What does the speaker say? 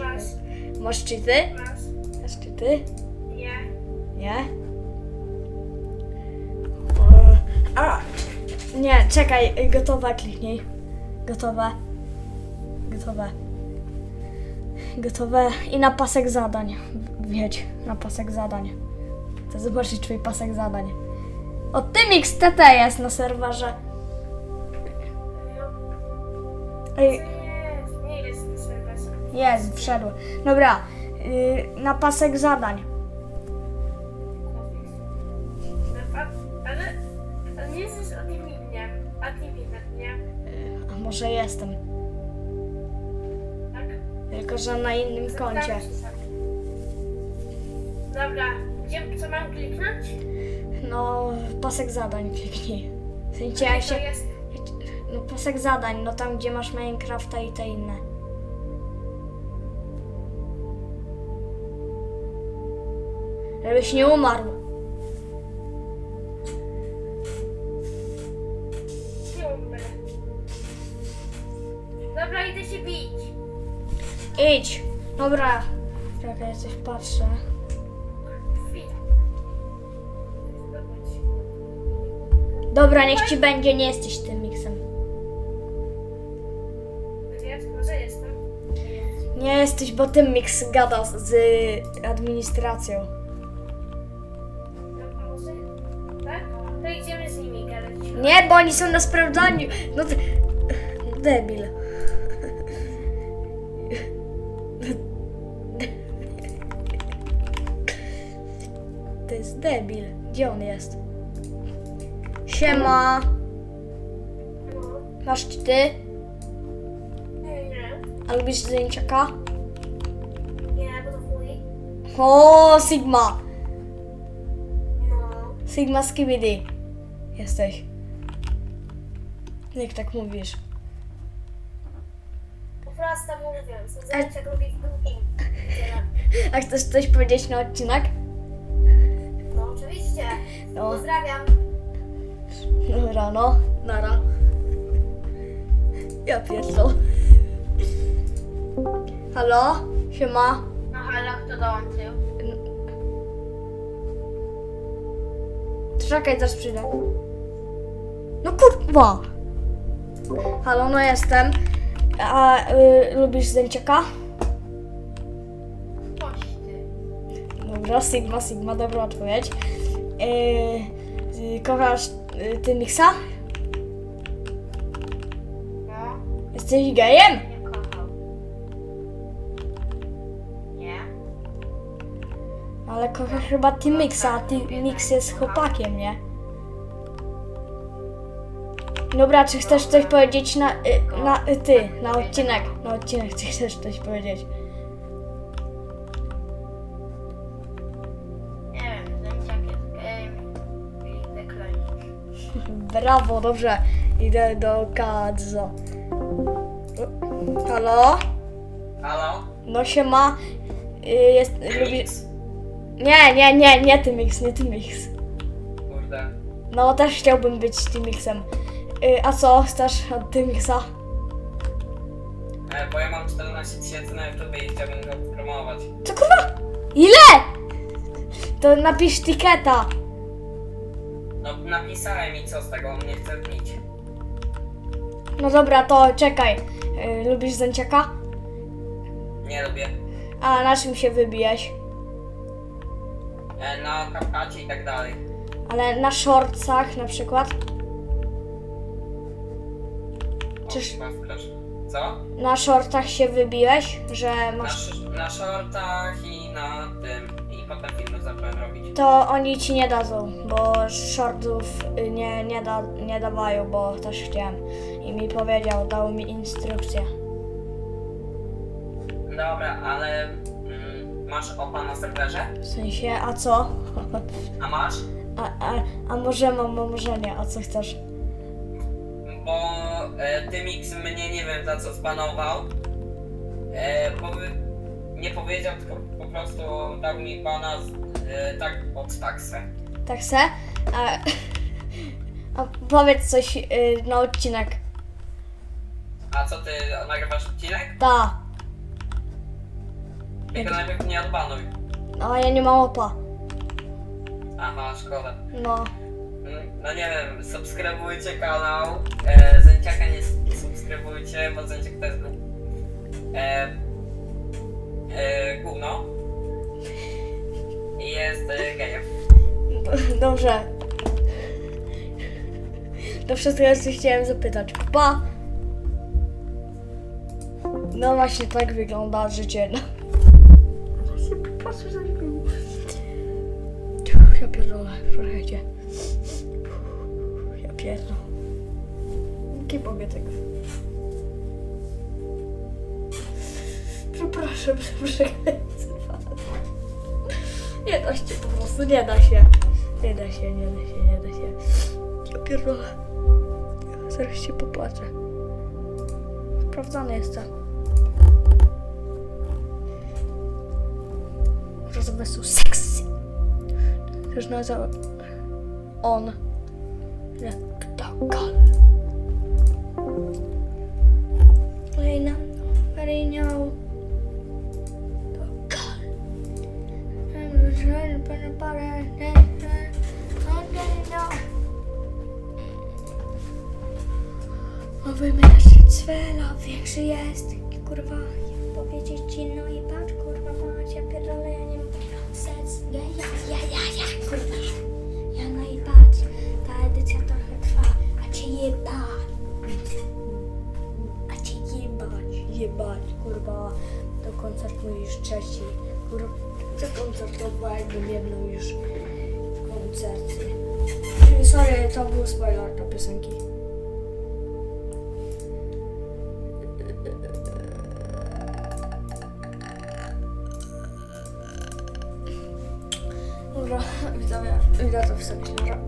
Masz. Masz? Masz. Masz cheaty? Nie. Nie? O, A, nie, czekaj, gotowe kliknij. Gotowe. Gotowe. Gotowe. I na pasek zadań. Wiedź, na pasek zadań. Chcę zobaczyć twój pasek zadań. O, tym XTT jest na serwerze. Ej, jest, wszedł. Dobra, yy, na pasek zadań. Ale, ale nie jesteś adminem. Adminem, nie? A może jestem. Tak? Tylko, że na innym koncie. Zapytałem się sam. Dobra, gdzie, co mam kliknąć? No, pasek zadań kliknij. W sensie Gdzie jak to się... jest? No pasek zadań, no tam gdzie masz Minecrafta i te inne. Żebyś nie umarł. Umrę. Dobra, idę się bić. Idź. Dobra. Czekaj, coś patrzę. Dobra, niech ci będzie, nie jesteś tym miksem. Jest, może jestem. Nie jesteś, bo tym mix gada z administracją. To idziemy z nimi gadać. Nie, bo oni są na sprawdzaniu. No ty... Debil. To jest debil. Gdzie on jest? Siema. Masz ty? Nie, nie. A lubisz zdjęciaka? Nie, bo to chuj. O, Sigma. No. Sigma Skibidi. Jesteś. Jak tak mówisz? Po prostu jak robię w drugim. A chcesz coś powiedzieć na odcinek? No, oczywiście. No. Pozdrawiam. Dobra, no. Nara. Ja pierdol. Halo? Siema? No halo, kto dołączył? Czekaj, zaraz przyjdę. No kurwa! Halo, no jestem. A y, lubisz ty. Dobra, Sigma, Sigma, dobra odpowiedź. Yy, y, kochasz y, ty Mixa? No, Jesteś gejem? nie kochał. Nie? Ale kochasz chyba ty Mixa, a ty Mix jest chłopakiem, nie? Dobra, czy chcesz coś powiedzieć na, y, na y, ty, na odcinek? Na odcinek, czy chcesz coś powiedzieć? Nie wiem, zęciak jest gejem i wyklejnik. Brawo, dobrze. Idę do Kadzo. Halo? Halo? No się Y, jest, lubi... Mix? Nie, nie, nie, nie ty Mix, nie ty Mix. Kurde. No też chciałbym być tym Mixem. Y, a co, chcesz od tym Mixa? E, bo ja mam 14 tysięcy na YouTube i chciałbym go promować. Co kurwa? Ile? To napisz tiketa. No napisałem i co z tego, on nie chce wbić. No dobra, to czekaj. Y, lubisz zęciaka? Nie lubię. A na czym się wybijesz? E, na kapkacie i tak dalej. Ale na shortsach na przykład? Czyż- chyba. Co? Na shortach się wybiłeś, że Na, masz... sz- na shortach i na tym. I potem filmy zacząłem robić. To oni ci nie dadzą, bo shortów y, nie, nie, da, nie dawają, bo też chciałem. I mi powiedział, dał mi instrukcję. Dobra, ale mm, masz opa na serwerze? W sensie, a co? A masz? A, a, a może mam, a może nie, a co chcesz? Bo e, Tymix mnie nie wiem za co zbanował. E, powy- nie powiedział, tylko po prostu dał mi bana z, e, tak pod taksę. Tak se? A, a powiedz coś y, na odcinek. A co ty nagrywasz odcinek? Ta. Tylko najpierw nie odbanuj. No, ja nie mam opa. Aha, szkoda. No. No nie wiem, subskrybujcie kanał. E, Zęciaka nie subskrybujcie, bo Zęciak to jest e, e, gówno. I jest e, gejem. Dobrze. To wszystko jeszcze chciałem zapytać. Pa! No właśnie tak wygląda życie. No. Ja pierdolę, słuchajcie. Ja pierdolę. Nie mogę tego. Przepraszam, przepraszam. Nie da się po prostu, nie da się. Nie da się, nie da się, nie da się. Ja pierdolę. Zaraz się popłaczę. Sprawdzane jest to. Są sexy. Też nazywa on. Dokol. Kolejna. Dokol. Nowy mężczyzn Svela, większy jest. Kurwa, powiedzieć ci, jebać, kurwa. To koncert mój już trzeci. Kurwa, zakoncertował, jakbym jedną już koncerty. Sorry, to był spoiler do piosenki. Dobra, widzowie, idę to wstawić na